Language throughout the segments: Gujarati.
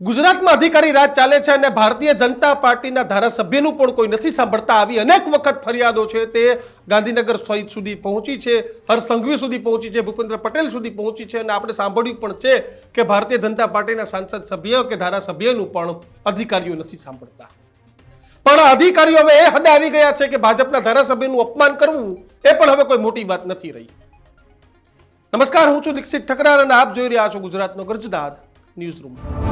ગુજરાતમાં અધિકારી રાજ ચાલે છે અને ભારતીય જનતા પાર્ટીના ધારાસભ્યનું પણ કોઈ નથી સાંભળતા આવી અનેક વખત ફરિયાદો છે તે ગાંધીનગર સુધી પહોંચી છે, હરસંઘવી સુધી પહોંચી છે, ભૂપેન્દ્ર પટેલ સુધી પહોંચી છે અને આપણે સાંભળ્યું પણ છે કે ભારતીય જનતા પાર્ટીના સાંસદ સભ્ય કે ધારાસભ્યનું પણ અધિકારીઓ નથી સાંભળતા. પણ અધિકારીઓ હવે એ હદે આવી ગયા છે કે ભાજપના ધારાસભ્યનું અપમાન કરવું એ પણ હવે કોઈ મોટી વાત નથી રહી. નમસ્કાર, હું છું દીક્ષિત ઠકરાર અને આપ જોઈ રહ્યા છો ગુજરાતનો ગર્જદાદ ન્યૂઝ રૂમ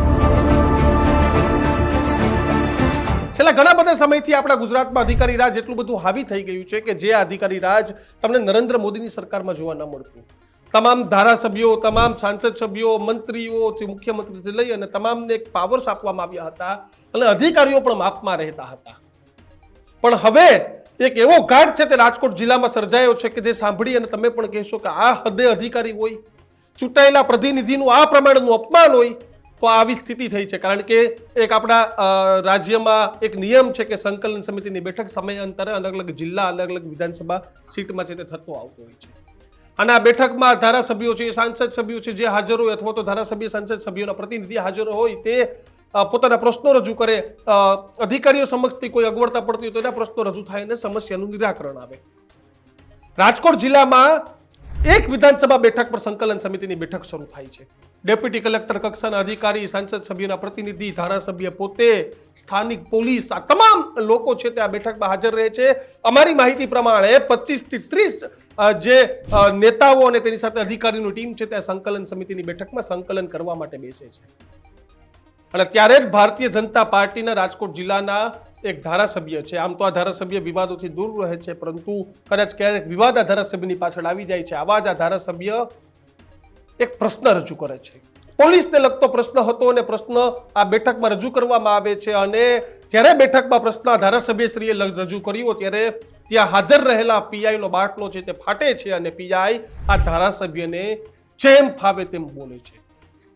છેલ્લા ઘણા બધા સમયથી આપણા ગુજરાતમાં અધિકારી રાજ એટલું બધું હાવી થઈ ગયું છે કે જે અધિકારી રાજ તમને નરેન્દ્ર મોદીની સરકારમાં જોવા ન મળતું. તમામ ધારાસભ્યો, તમામ સાંસદ સભ્યો મંત્રીઓ થી મુખ્યમંત્રીથી લઈ અને તમામને એક પાવર્સ આપવામાં આવ્યા હતા અને અધિકારીઓ પણ માપમાં રહેતા હતા. પણ હવે એક એવો ઘાટ છે તે રાજકોટ જિલ્લામાં સર્જાયો છે કે જે સાંભળી અને તમે પણ કહેશો કે આ હદે અધિકારી હોય, ચૂંટાયેલા પ્રતિનિધિનું આ પ્રમાણેનું અપમાન હોય તો આવી સ્થિતિ થઈ છે. કારણ કે એક આપણા રાજ્યમાં એક નિયમ છે કે સંકલન સમિતિની બેઠક સમયાંતરે અલગ અલગ જિલ્લા, અલગ અલગ વિધાનસભા સીટમાં છે તે થતો આવતો હોય છે. અને આ બેઠકમાં ધારાસભ્યો છે સાંસદ સભ્યો છે જે હાજર હોય અથવા તો ધારાસભ્ય, સાંસદ સભ્યોના પ્રતિનિધિ હાજર હોય તે પોતાના પ્રશ્નો રજૂ કરે અધિકારીઓ સમક્ષથી કોઈ અગવડતા પડતી હોય તો એના પ્રશ્નો રજૂ થાય અને સમસ્યાનું નિરાકરણ આવે. રાજકોટ જિલ્લામાં એક વિધાનસભા બેઠક પર સંકલન સમિતિની બેઠક શરૂ થાય છે. ડેપ્યુટી કલેક્ટર, કક્ષાના અધિકારી, સાંસદ સભ્યના પ્રતિનિધિ, ધારાસભ્ય પોતે, સ્થાનિક પોલીસ, આ તમામ લોકો છે તે આ બેઠકમાં હાજર રહે છે. અમારી માહિતી પ્રમાણે પચીસથી ત્રીસ જે નેતાઓ અને તેની સાથે અધિકારીની ટીમ છે તે સંકલન સમિતિની બેઠકમાં સંકલન કરવા માટે બેસે છે. અને ત્યારે જ ભારતીય જનતા પાર્ટીના રાજકોટ જિલ્લાના એક ધારાસભ્ય છે. આમ તો આ ધારાસભ્ય વિવાદોથી દૂર રહે છે, પરંતુ કદાચ ક્યારેક વિવાદ આ ધારાસભ્યની પાછળ આવી જાય છે. આવા જ આ ધારાસભ્ય એક પ્રશ્ન રજૂ કરે છે. પોલીસને લગતો પ્રશ્ન હતો અને પ્રશ્ન આ બેઠકમાં રજૂ કરવામાં આવે છે અને જ્યારે બેઠકમાં પ્રશ્ન આ ધારાસભ્યશ્રીએ રજૂ કર્યો ત્યારે ત્યાં હાજર રહેલા પીઆઈનો બાટલો છે તે ફાટે છે અને પીઆઈ આ ધારાસભ્યને જેમ ફાવે તેમ બોલે છે.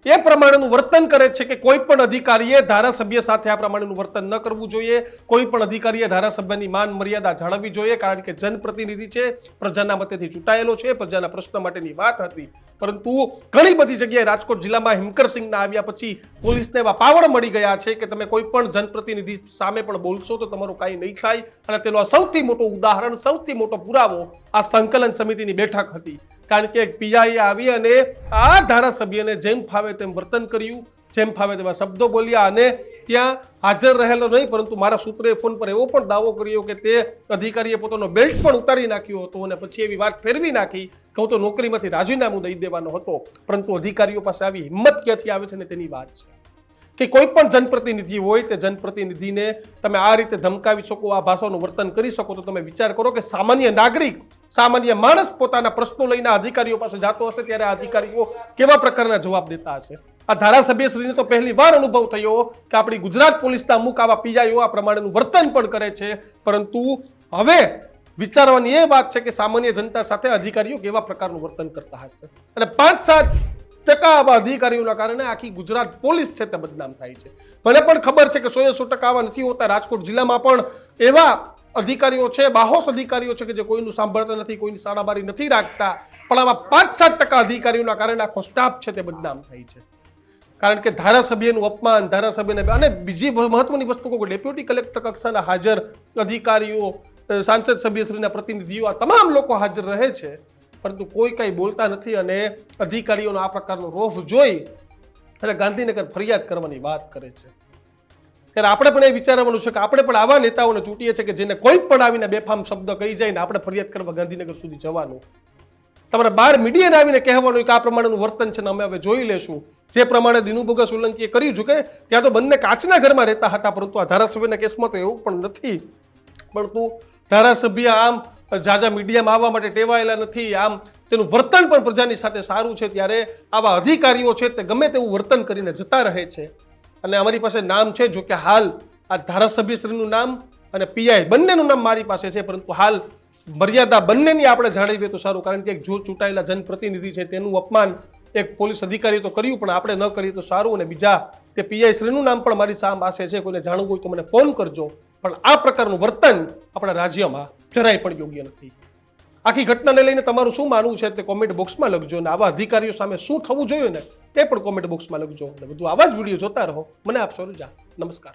એ પ્રમાણેનું વર્તન કરે છે કે કોઈ પણ અધિકારીએ ધારાસભ્ય સાથે આ પ્રમાણેનું વર્તન ન કરવું જોઈએ. કોઈ પણ અધિકારીએ ધારાસભ્યની માન મર્યાદા જાળવવી જોઈએ કારણ કે જનપ્રતિનિધિ છે, પ્રજાના મતેથી ચૂંટાયેલો છે, પ્રજાના પ્રશ્ન માટેની વાત હતી. પરંતુ ઘણી બધી જગ્યાએ રાજકોટ જિલ્લામાં હિમકરસિંહના આવ્યા પછી પોલીસને એવા પાવર મળી ગયા છે કે તમે કોઈ પણ જનપ્રતિનિધિ સામે પણ બોલશો તો તમારું કાંઈ નહીં થાય. અને તેનો સૌથી મોટું ઉદાહરણ, સૌથી મોટો પુરાવો આ સંકલન સમિતિની બેઠક હતી. કારણ કે પીઆઈએ આવી અને આ ધારાસભ્યને જેમ ફાવે તેમ વર્તન કર્યું, જેમ ફાવે તેવા શબ્દો બોલ્યા અને ત્યાં હાજર રહેલો નહીં, પરંતુ મારા સૂત્રે ફોન પર એવો પણ દાવો કર્યો કે તે અધિકારીએ પોતાનો બેલ્ટ પણ ઉતારી નાખ્યો હતો અને પછી એવી વાત ફેરવી નાખી કે હું તો નોકરીમાંથી રાજીનામું દઈ દેવાનો હતો, પરંતુ અધિકારીઓ પાસે આવી હિંમત ક્યાંથી આવે છે ને તેની વાત છે. કે કોઈ પણ જનપ્રતિનિધિ હોય તે જનપ્રતિનિધિને તમે આ રીતે ધમકાવી શકો, આ ભાષાનું વર્તન કરી શકો, તો તમે વિચાર કરો કે સામાન્ય નાગરિક, સામાન્ય માણસ પોતાના પ્રશ્નો લઈને અધિકારીઓ પાસે જતો હશે ત્યારે અધિકારીઓ કેવા પ્રકારના જવાબ દેતા હશે? આ ધારાસભ્યશ્રીને તો પહેલી વાર અનુભવ થયો કે આપણી ગુજરાત પોલીસના અમુક આવા પીજાઈઓ આ પ્રમાણેનું વર્તન પણ કરે છે. પરંતુ હવે વિચારવાની એ વાત છે કે સામાન્ય જનતા સાથે અધિકારીઓ કેવા પ્રકારનું વર્તન કરતા હશે? અને પાંચ સાત ટકા આવા અધિકારીઓના કારણે આખી ગુજરાત પોલીસ છે તે બદનામ થાય છે. મને પણ ખબર છે કે સો સો ટકા આવા નથી હોતા. રાજકોટ જિલ્લામાં પણ એવા અધિકારીઓ છે, બાહોશ અધિકારીઓ છે કે જે કોઈનું સાંભળતા નથી, કોઈની સાડાબારી નથી રાખતા. પણ આવા પાંચ સાત ટકા અધિકારીઓના કારણે આખો સ્ટાફ છે તે બદનામ થાય છે. કારણ કે ધારાસભ્યનું અપમાન, ધારાસભ્યને અને બીજી મહત્વની વસ્તુ કહું ડેપ્યુટી કલેક્ટર કક્ષાના હાજર અધિકારીઓ સાંસદ સભ્યશ્રીના પ્રતિનિધિઓ, આ તમામ લોકો હાજર રહે છે. પરંતુ કોઈ કાંઈ બોલતા નથી અને અધિકારીઓનો આ પ્રકારનો રોફ જોઈ અને ગાંધીનગર ફરિયાદ કરવાની વાત કરે છે. ત્યારે આપણે પણ એ વિચારવાનું છે કે આપણે પણ આવા નેતાઓને ચૂંટીએ છીએ કે જેને કોઈ પણ આવીને બેફામ શબ્દ કહી જાય ને આપણે ફરિયાદ કરવા ગાંધીનગર સુધી જવાનું. તમારે બાર મીડિયાને આવીને કહેવાનું કે આ પ્રમાણેનું વર્તન છે ને અમે હવે જોઈ લેશું. જે પ્રમાણે દિનુભોગા સોલંકીએ કર્યું છે કે ત્યાં તો બંને કાચના ઘરમાં રહેતા હતા, પરંતુ આ ધારાસભ્યના કેસમાં તો એવું પણ નથી. પરંતુ ધારાસભ્ય આમ જાજા મીડિયામાં આવવા માટે ટેવાયેલા નથી. આમ તેનું વર્તન પણ પ્રજાની સાથે સારું છે ત્યારે આવા અધિકારીઓ છે તે ગમે તેવું વર્તન કરીને જતા રહે છે. અને અમારી પાસે નામ છે, જો કે હાલ આ ધારાસભ્યશ્રીનું નામ અને પીઆઈ બંનેનું નામ મારી પાસે છે, પરંતુ હાલ મર્યાદા બંનેની આપણે જાળવીએ તો સારું, કારણ કે એક જો ચૂંટાયેલા જનપ્રતિનિધિ છે તેનું અપમાન એક પોલીસ અધિકારી તો કર્યું, પણ આપણે ન કરીએ તો સારું. અને બીજા તે પીઆઈ શ્રીનું નામ પણ મારી સામ પાસે છે, કોઈને જાણવું હોય તો મને ફોન કરજો. પણ આ પ્રકારનું વર્તન આપણા રાજ્યમાં જરાય પણ યોગ્ય નથી. આખી ઘટનાને લઈને તમારું શું માનવું છે તે કોમેન્ટ બોક્સમાં લખજો અને આવા અધિકારીઓ સામે શું થવું જોઈએ ને તે પણ કોમેન્ટ બોક્સમાં લખજો. અને બધું આવા જ વીડિયો જોતા રહો. મને આપશો રજા નમસ્કાર.